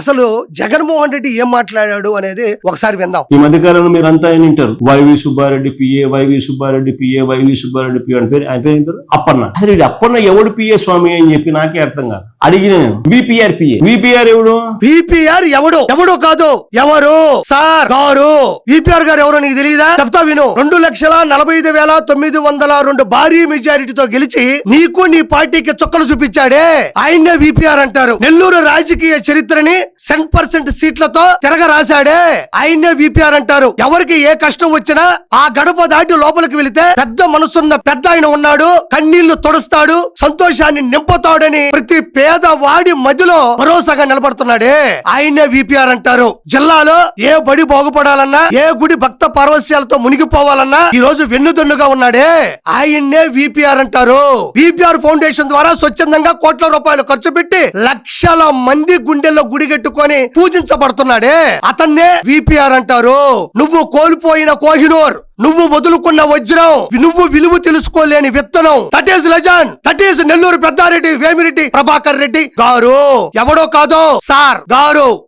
అసలు జగన్మోహన్ రెడ్డి ఏం మాట్లాడాడు అనేది ఒకసారి విందాం. ఈ మధ్య కాలంలో మీరు అంతా ఆయన వింటారు? Y V Subba Reddy PA Y V Subba Reddy PA Y V Subba Reddy PA అని పేరు ఆయన పేరు ఏంటారు అప్పన్న. అసలు ఇది అప్పన్న ఎవడు పిఏ స్వామి అని చెప్పి నాకే అర్థం కాదు. అడిగిన నేను. విపిఆర్ పిఏ విపిఆర్ ఎవడు? బీపీఆర్ ఎవడు? ఎవడు కాదు. ఎవరు? సార్ గారు. బీపీఆర్ గారు ఎవరో నీకు తెలియదా చెప్తా విను. రెండు లక్షల నలభై ఐదు వేల తొమ్మిది వందల రెండు భారీ మెజారిటీతో గెలిచి నీకు నీ పార్టీకి చుక్కలు చూపించాడే. ఆయన్నే బీపీఆర్ అంటారు. నెల్లూరు రాజకీయ చరిత్రని సెన్ పర్సెంట్ సీట్లతో తిరగ రాశాడే ఆయన్నే విపిఆర్ అంటారు. ఎవరికి ఏ కష్టం వచ్చినా ఆ గడప దాటి లోపలికి వెళితే పెద్ద మనసున్న పెద్ద ఆయన ఉన్నాడు. కన్నీళ్ళు తొడుస్తాడు. సంతోషాన్ని నింపుతాడని ప్రతి పేదవాడి మధ్యలో భరోసాగా నిలబడుతున్నాడే. ఆయన్నే విపిఆర్ అంటారు. జిల్లాలో ఏ బడి బాగుపడాలన్నా ఏ గుడి భక్త పార్వశ్యాలతో మునిగిపోవాలన్నా ఈ రోజు వెన్నుదన్నుగా ఉన్నాడే. ఆయన్నే విపిఆర్ అంటారు. విపిఆర్ ఫౌండేషన్ ద్వారా స్వచ్ఛందంగా కోట్ల రూపాయలు ఖర్చు పెట్టి లక్షల మంది గుండెల్లో పరిగెట్టుకొని పూజించబడుతున్నాడే. అతన్నే విపిఆర్ అంటారు. నువ్వు కోల్పోయిన కోహినూర్ నువ్వు వదులుకున్న వజ్రం నువ్వు విలువ తెలుసుకోలేని విత్తనం. That is legend that is Nellore Peddareddy Vemireddy Prabhakar Reddy garu. ఎవడో కాదో సార్ గారు.